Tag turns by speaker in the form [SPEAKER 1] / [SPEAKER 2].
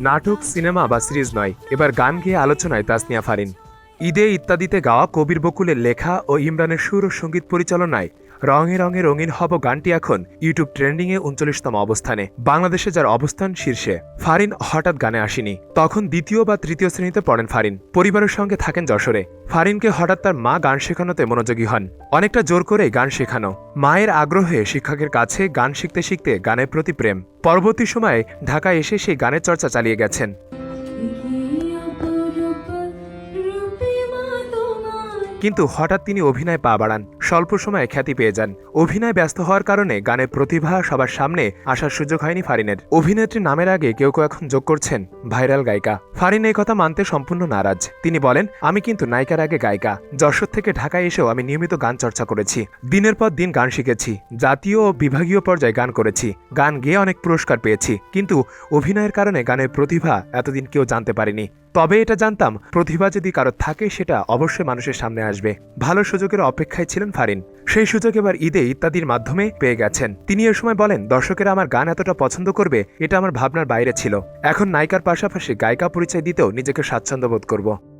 [SPEAKER 1] নাটক, সিনেমা বা সিরিজ নয়। এবার গান গেয়ে আলোচনায় তাসনিয়া ফারিন। ঈদে ইত্যাদিতে গাওয়া কবির বকুলের লেখা ও ইমরানের সুর ও সংগীত পরিচালনায় রঙে রঙে রঙিন হব গানটি এখন ইউটিউব ট্রেন্ডিংয়ে উনচল্লিশতম অবস্থানে। বাংলাদেশে যার অবস্থান শীর্ষে, ফারিন হঠাৎ গানে আসেনি। তখন দ্বিতীয় বা তৃতীয় শ্রেণীতে পড়েন ফারিন। পরিবারের সঙ্গে থাকেন যশোরে। ফারিনকে হঠাৎ তার মা গান শেখানোতে মনোযোগী হন। অনেকটা জোর করে গান শেখানো। মায়ের আগ্রহে শিক্ষকের কাছে গান শিখতে শিখতে গানের প্রতি প্রেম। পরবর্তী সময়ে ঢাকায় এসে সেই গানের চর্চা চালিয়ে গেছেন। কিন্তু হঠাৎ তিনি অভিনয় পা বাড়ান। স্বল্প সময়ে খ্যাতি পেয়ে যান। অভিনয় ব্যস্ত হওয়ার কারণে গানের প্রতিভা সবার সামনে আসার সুযোগ হয়নি ফারিনের। অভিনেত্রী নামের আগে কেউ কেউ এখন যোগ করছেন ভাইরাল গায়িকা। ফারিন এই কথা মানতে সম্পূর্ণ নারাজ। তিনি বলেন, আমি কিন্তু নায়িকার আগে গায়িকা। যশোর থেকে ঢাকায় এসেও আমি নিয়মিত গান চর্চা করেছি। দিনের পর দিন গান শিখেছি। জাতীয় ও বিভাগীয় পর্যায়ে গান করেছি। গান গেয়ে অনেক পুরস্কার পেয়েছি। কিন্তু অভিনয়ের কারণে গানের প্রতিভা এতদিন কেউ জানতে পারেনি। তবে এটা জানতাম, প্রতিভা যদি কারও থাকে, সেটা অবশ্যই মানুষের সামনে আসবে। ভালো সুযোগের অপেক্ষায় ছিলেন ফারিন। সেই সুযোগ এবার ঈদে ইত্যাদির মাধ্যমে পেয়ে গেছেন। তিনি এ সময় বলেন, দর্শকেরা আমার গান এতটা পছন্দ করবে, এটা আমার ভাবনার বাইরে ছিল। এখন নায়িকার পাশাপাশি গায়িকা পরিচয় দিতেও নিজেকে স্বাচ্ছন্দ্য বোধ করব।